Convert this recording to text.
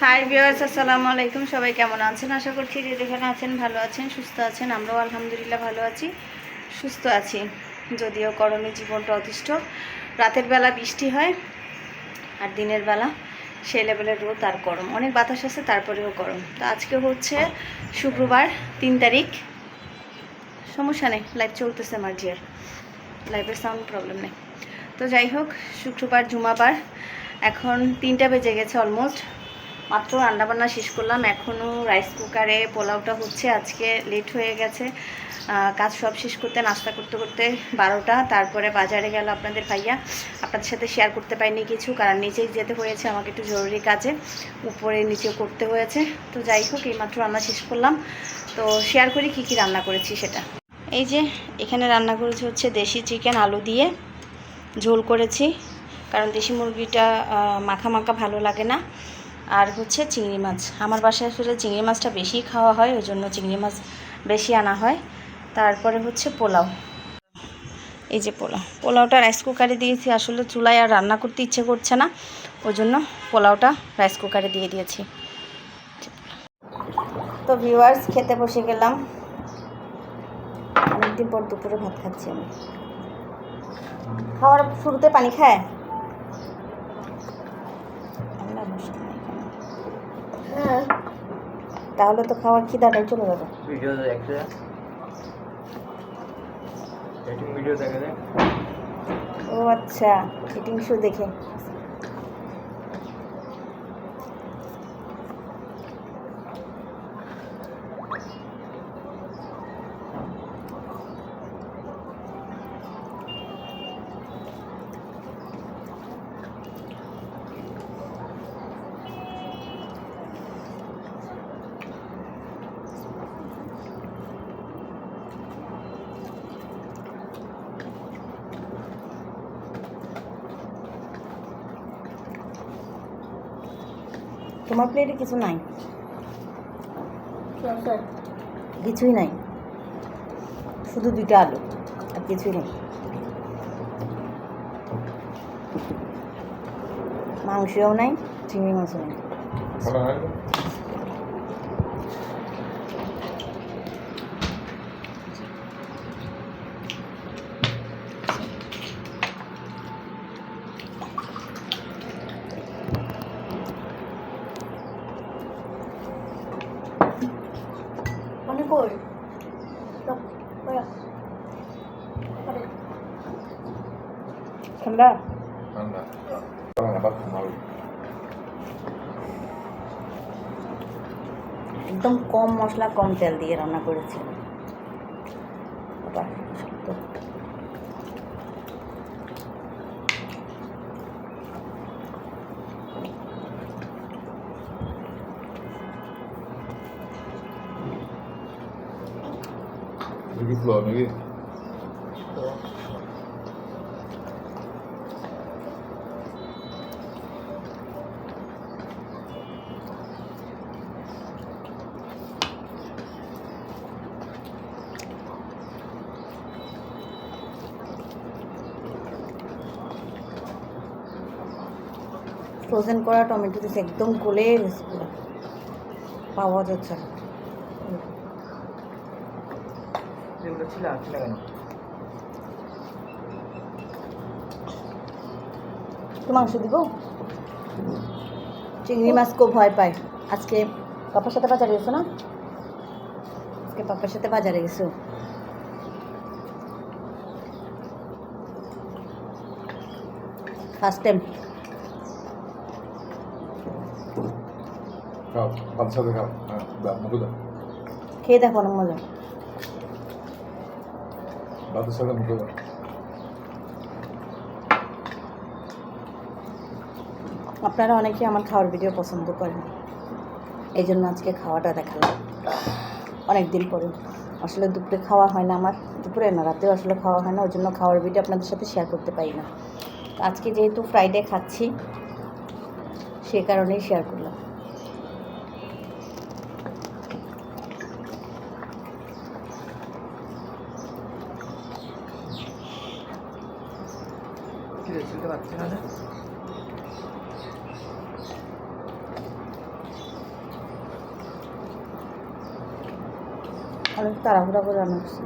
Hi viewers আসসালামু আলাইকুম। সবাই কেমন আছেন? আশা করছি যে যেখানে আছেন ভালো আছেন, সুস্থ আছেন। আমরাও আলহামদুলিল্লাহ ভালো আছি, সুস্থ আছি। যদিও গরমে জীবনটা অতিষ্ঠ। রাতের বেলা বৃষ্টি হয় আর দিনের বেলা সেই লেভেলের রোদ আর গরম। অনেক বাতাস আছে, তারপরেও গরম। তো আজকে হচ্ছে শুক্রবার, তিন তারিখ। সমস্যা নেই লাইভ চলতেছে আমার জিয়ার লাইভের সাউন্ড প্রবলেম নেই। তো যাই হোক, শুক্রবার, জুমাবার। এখন তিনটা বেজে গেছে অলমোস্ট মাত্র রান্নাবান্না শেষ করলাম। এখনও রাইস কুকারে পোলাওটা হচ্ছে, আজকে লেট হয়ে গেছে। কাজ সব শেষ করতে, নাস্তা করতে করতে বারোটা। তারপরে বাজারে গেল আপনাদের ভাইয়া। আপনাদের সাথে শেয়ার করতে পারিনি কিছু, কারণ নিচেই যেতে হয়েছে আমাকে একটু জরুরি কাজে। উপরে নিচে করতে হয়েছে। তো যাই হোক, এইমাত্র রান্না শেষ করলাম। তো শেয়ার করি কী কী রান্না করেছি সেটা। এই যে, এখানে রান্না করেছি হচ্ছে দেশি চিকেন আলু দিয়ে। ঝোল করেছি। কারণ দেশি মুরগিটা মাখা মাখা ভালো লাগে না। আর হচ্ছে চিংড়ি মাছ। আমার বাসায় আসলে চিংড়ি মাছটা বেশি খাওয়া হয়, ওই জন্য চিংড়ি মাছ বেশি আনা হয়। তারপরে হচ্ছে পোলাও। এই যে পোলাও। পোলাওটা রাইস কুকারে দিয়েছি, আসলে চুলায় আর রান্না করতে ইচ্ছে করছে না। ওই জন্য পোলাওটা রাইস কুকারে দিয়ে দিয়েছি। তো ভিউয়ার্স খেতে বসে গেলাম। অনেকদিন পর দুপুরে ভাত খাচ্ছি আমি। খাওয়ার শুরুতে পানি খায়? তাহলে তো খাওয়ার খিদাটাই চলে যাবে। ভিডিও দেখছে ভিডিও দেখে যায় ও আচ্ছা এটিং শো দেখে। তোমার প্লেটে কিছু নাই। কিছুই নাই। শুধু দুইটা আলু আর কিছুই নেই। মাংসও নাই চিংড়ি মাছও নাই। অনেক কই ঠান্ডা? একদম কম মশলা কম তেল দিয়ে রান্না করেছি। Lagi flow ফ্রোজেন করা টমেটো দিয়েছে একদম গলে গেছে পুরো। পাওয়া যাচ্ছে না। এগুলো ছিল আছে না। কেন মাংস দিব? চিংড়ি মাছ খুব ভয় পায়। আজকে পাপার সাথে বাজারে গেছো না? আজকে পাপার সাথে বাজারে গেছো। First time mau dah. খেয়ে দেখো অনেক মজা। Satu mau dah. আপনারা অনেকে আমার খাওয়ার ভিডিও পছন্দ করেন। এই জন্য আজকে খাওয়াটা দেখালাম। অনেক দিন পরে। আসলে দুপুরে খাওয়া হয় না আমার। দুপুরে না, রাতেও আসলে খাওয়া হয় না। ওই জন্য খাওয়ার ভিডিও আপনাদের সাথে শেয়ার করতে পারি না। আজকে যেহেতু ফ্রাইডে খাচ্ছি, সে কারণেই শেয়ার করলাম। চিনতে পারছি না তাড়াহুড়া করে রান্না করছি।